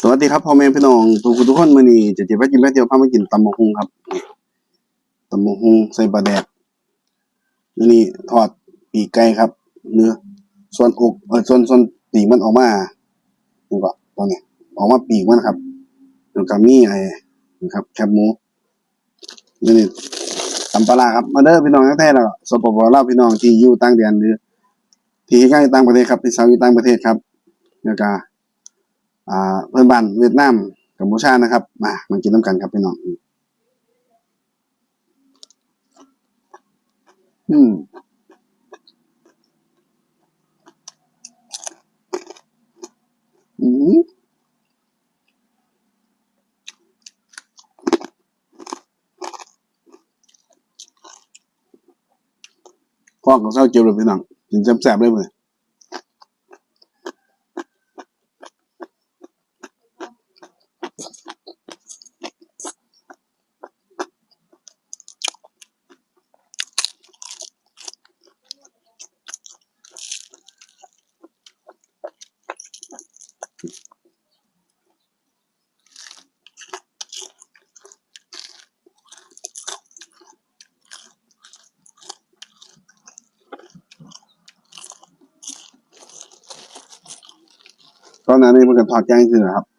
สวัสดีครับพ่อแม่พี่น้องทุกทุกคนมื้อนี้จะจิบว่ากินแป๊บเดียวพามากินตำบักหุ่งครับตำบักหุ่งใส่ปลาแดกมื้อนี้ทอดปีกไก่ครับ เนื้อส่วนอกเออส่วนส่วนปีกมันออกมานี่ก็ตอนนี้ออกมาปีกมันครับแล้วก็มีไอ้นะครับแคบหมูมื้อนี้ตำปลาครับมาเด้อพี่น้องทั้งแท้แล้วสปปลาวพี่น้องที่อยู่ต่างแดนหรือที่เฮ็ดงานอยู่ต่างประเทศครับที่สาวอยู่ต่างประเทศครับแล้วก็ อ่าเพื่อนบ้านเวียดนามกัมพูชานะครับ มามากินน้ำกันครับพี่น้องอืมอืมพ่อของเศร้าเจียวเลยพี่น้องกินแซ่บๆเลยเลย ตอนนั้นนี่มันก็ทอดแจ้งคือครับ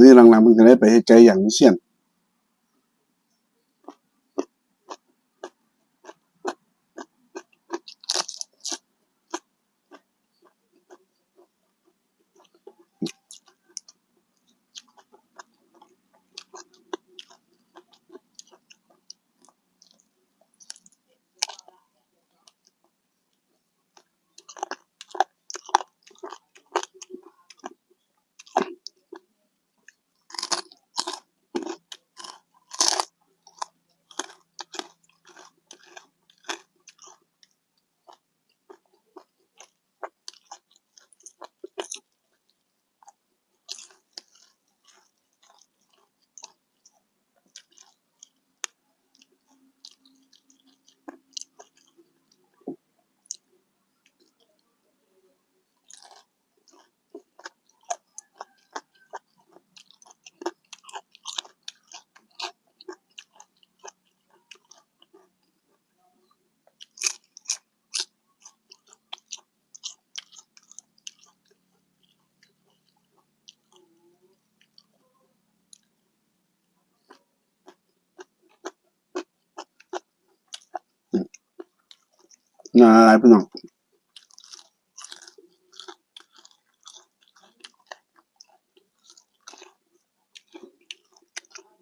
นี่หลังๆมันจะได้ไปให้ใจอย่างวิเชียน งานอะไรพี่น้อง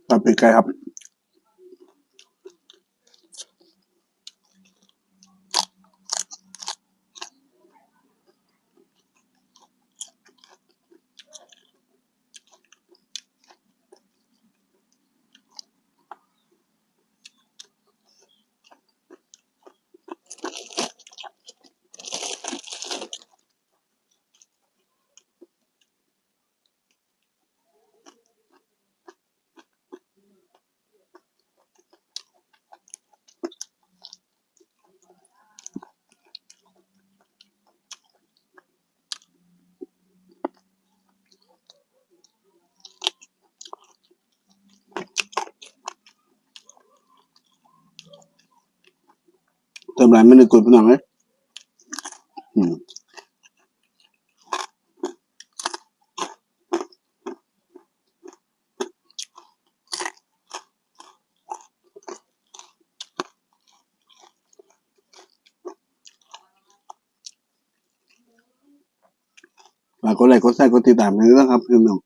ต่อไปกไก่ครับ เติมอะไรไม่ได้กดพี่น้องเลยอืมฝากกดไลค์กดแชร์กดติดตามกันด้วยนะครับพี่น้อง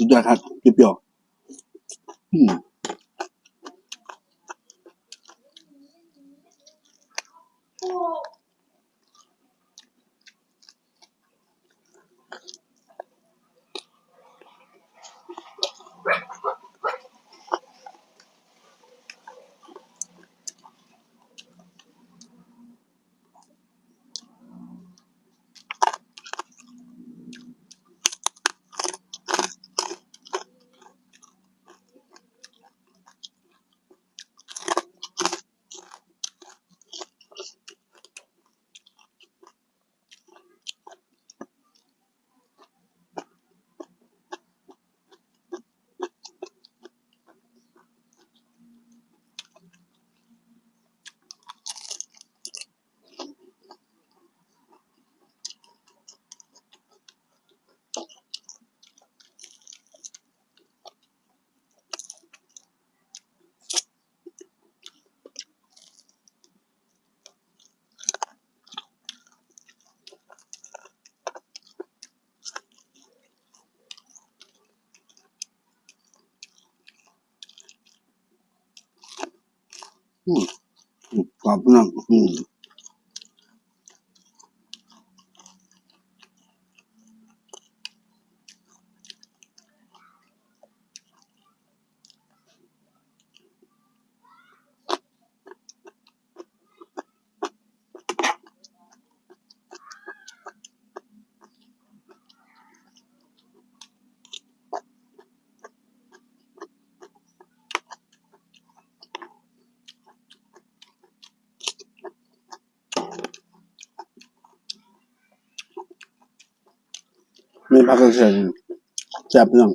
อ ยอดครับเปรี้ยวอืม อืมอืมกรอ มไม่พักกระเทียมแซ่บพี่น้อง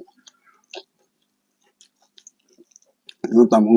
น้ำตำห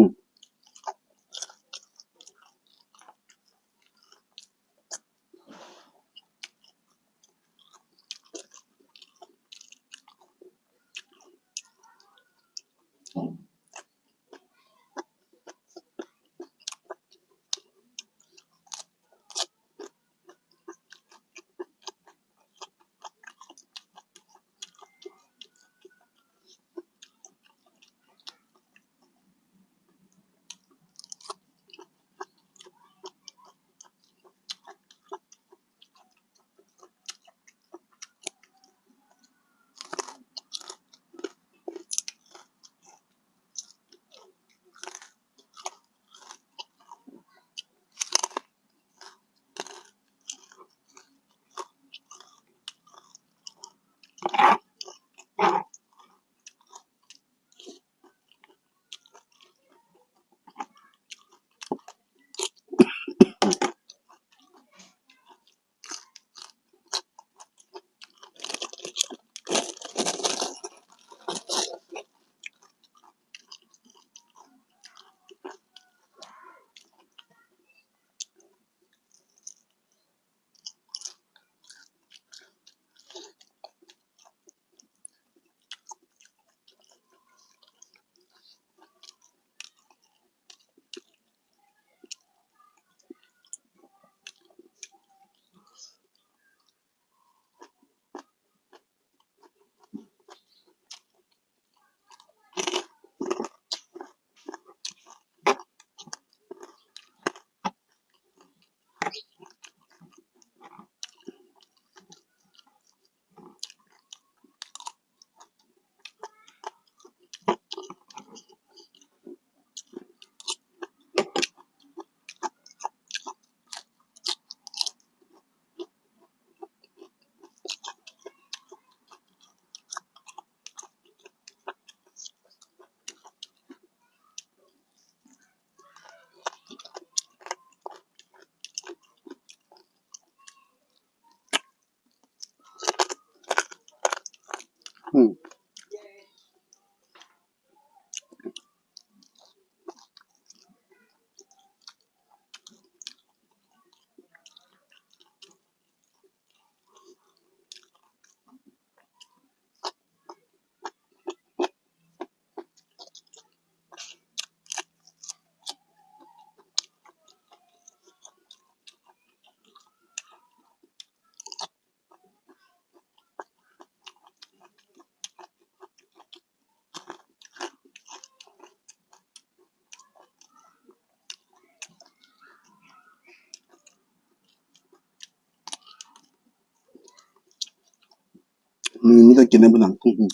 มือนี้จะกินในพี่น้องอื้อหือ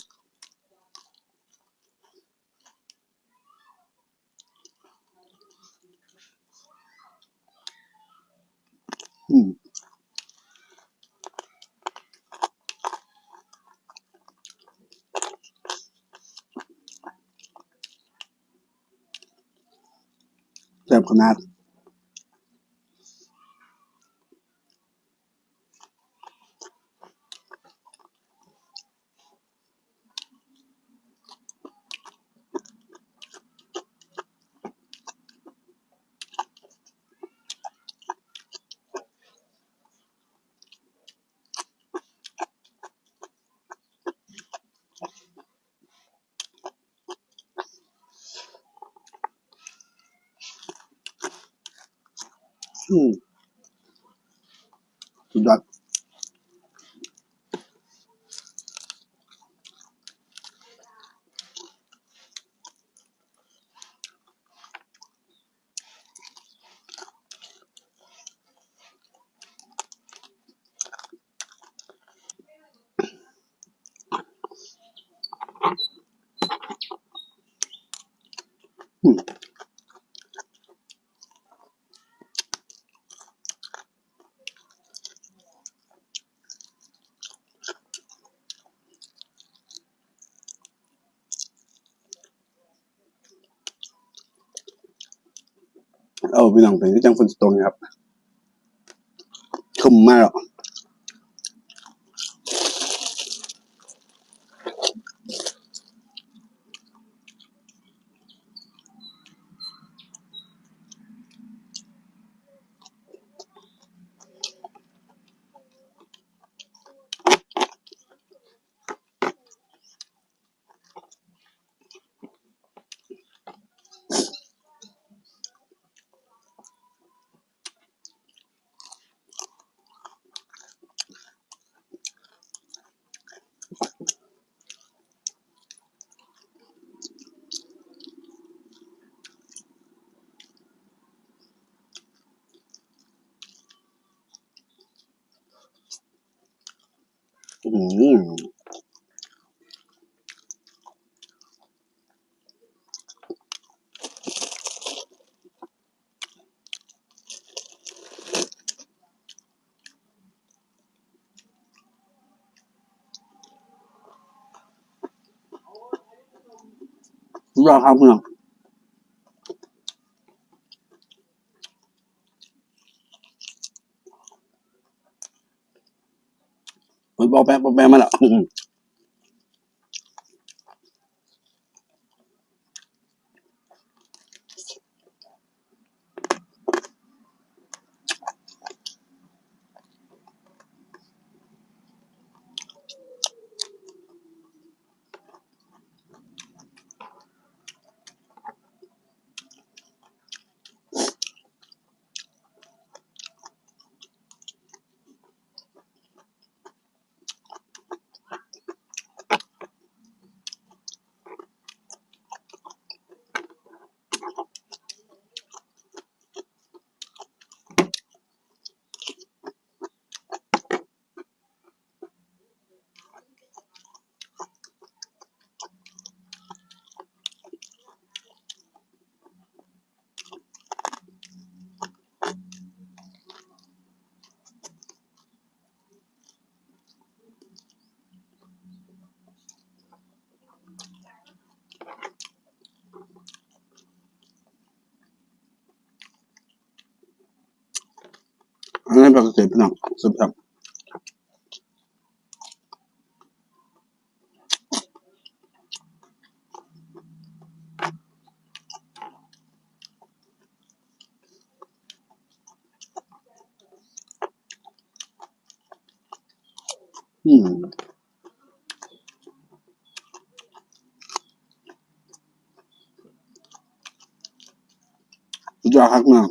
อืมแซ่บขนาด อื เอาพี่น้องเป็นที่จังฝนตกนะครับคุ้มมากหรอก ยอดครับพี่น้องมันบอกแป๊บอกแป๊บมาแล้ว อื้อหืออันนี้แบบเสร็จพี่น้องสุดครับอืมสุดยอดครับพี่น้อง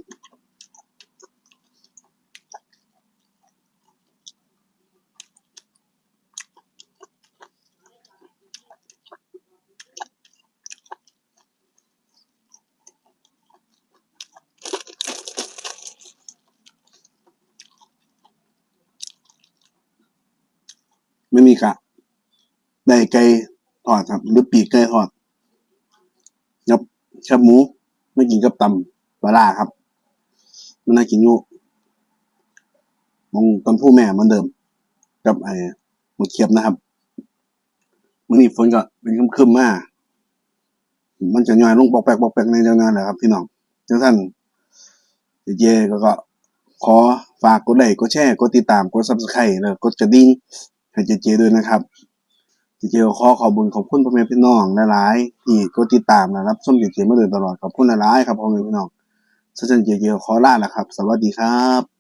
ไม่มีกะ ได้ไก่ทอดครับ หรือปีกไก่ทอดกับแคบหมู ไม่กินกับตำปลาร้าครับ มันน่ากินอยู่มองต้นผู้แม่เหมือนเดิม กับไอ้หมกเขียบนะครับมื่อนี้ฝนก็เป็นครึมๆมามันจะย่อยลงปอกแปกปอกแปกในเดือนนั้นแหละครับ พี่น้องจังท่านเจก็ก็ขอฝากกดไลค์กดแชร์กดติดตามกด Subscribe แล้วกดกระดิ่ง ให้เจเจด้วยนะครับ เจเจขอขอบคุญขอบคุณพ่อแม่พี่น้องหลายๆที่กดติดตามนะครับส้มเจเจมาโดยตลอดขอบคุณหลายๆครับพ่อแม่พี่น้องฉันเจเจขอลาแล้วครับ สวัสดีครับ